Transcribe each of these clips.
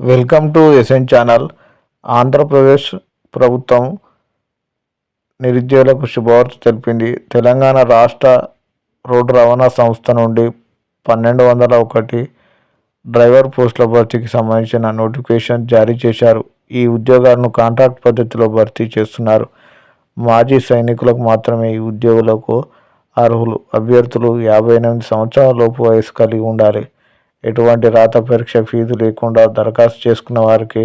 Welcome to SN channel. Andhra Pradesh ప్రభుత్వం నిరుద్యోగులకు శుభవార్త తెలిపింది. తెలంగాణ రాష్ట్ర రోడ్డు రవాణా సంస్థ నుండి పన్నెండు వందల ఒకటి డ్రైవర్ పోస్టుల భర్తీకి సంబంధించిన నోటిఫికేషన్ జారీ చేశారు. ఈ ఉద్యోగాలను కాంట్రాక్ట్ పద్ధతిలో భర్తీ చేస్తున్నారు. మాజీ సైనికులకు మాత్రమే ఈ ఉద్యోగులకు అర్హులు. అభ్యర్థులు యాభై ఎనిమిది సంవత్సరాల లోపు వయసు కలిగి ఉండాలి. ఎటువంటి రాత పరీక్ష ఫీజు లేకుండా దరఖాస్తు చేసుకున్న వారికి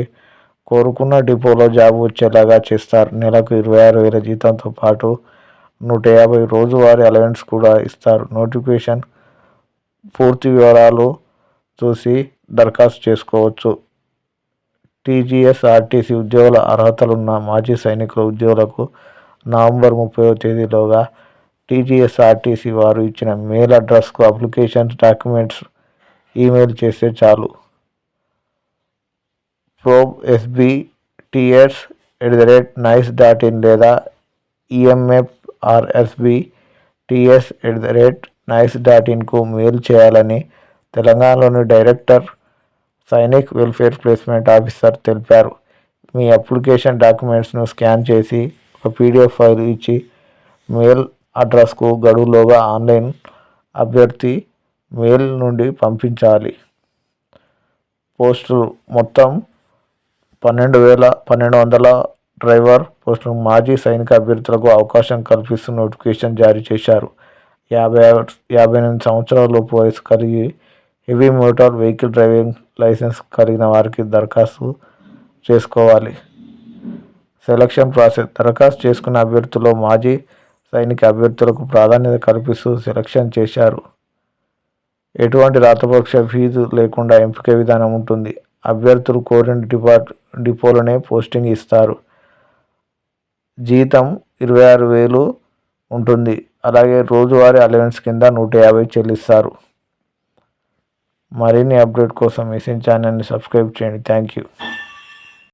కోరుకున్న డిపోలో జాబ్ వచ్చేలాగా చేస్తారు. నెలకు ఇరవై ఆరు వేల జీతంతో పాటు నూట యాభై రోజువారీ అలవెన్స్ కూడా ఇస్తారు. నోటిఫికేషన్ పూర్తి వివరాలు చూసి దరఖాస్తు చేసుకోవచ్చు. టీజీఎస్ ఆర్టీసీ ఉద్యోగుల అర్హతలున్న మాజీ సైనికుల ఉద్యోగులకు నవంబర్ ముప్పై తేదీలోగా టీజీఎస్ ఆర్టీసీ వారు ఇచ్చిన మెయిల్ అడ్రస్కు అప్లికేషన్స్ డాక్యుమెంట్స్ ఈమెయిల్ చేస్తే చాలు. Probe SB TS at the rate nice dot in లేదా EMF RSB TS at the rate nice dot ఇన్కు mail చేయాలని తెలంగాణలోని director Sainik welfare placement officer తెలిపారు. మీ అప్లికేషన్ డాక్యుమెంట్స్ను స్కాన్ చేసి ఒక పీడిఎఫ్ ఫైల్ ఇచ్చి మెయిల్ అడ్రస్కు గడువులోగా ఆన్లైన్ అభ్యర్థి మెయిల్ నుండి పంపించాలి. పోస్టులు మొత్తం పన్నెండు వేల పన్నెండు వందల డ్రైవర్ పోస్టులు మాజీ సైనిక అభ్యర్థులకు అవకాశం కల్పిస్తూ నోటిఫికేషన్ జారీ చేశారు. యాభై యాభై ఎనిమిది సంవత్సరాల లోపు వయసు కలిగి heavy motor vehicle driving licence కలిగిన వారికి దరఖాస్తు చేసుకోవాలి. సెలక్షన్ ప్రాసెస్ దరఖాస్తు చేసుకున్న అభ్యర్థుల్లో మాజీ సైనిక అభ్యర్థులకు ప్రాధాన్యత కల్పిస్తూ సెలక్షన్ చేశారు. ఎటువంటి రాతపక్ష ఫీజు లేకుండా ఎంపిక విధానం ఉంటుంది. అభ్యర్థులు కోరిన డిపార్ట్ డిపోలోనే పోస్టింగ్ ఇస్తారు. జీతం ఇరవై ఆరు వేలు ఉంటుంది. అలాగే రోజువారీ అలవెన్స్ కింద నూట యాభై చెల్లిస్తారు. మరిన్ని అప్డేట్ కోసం మెసేజ్ ఛానల్ని సబ్స్క్రైబ్ చేయండి. Thank you.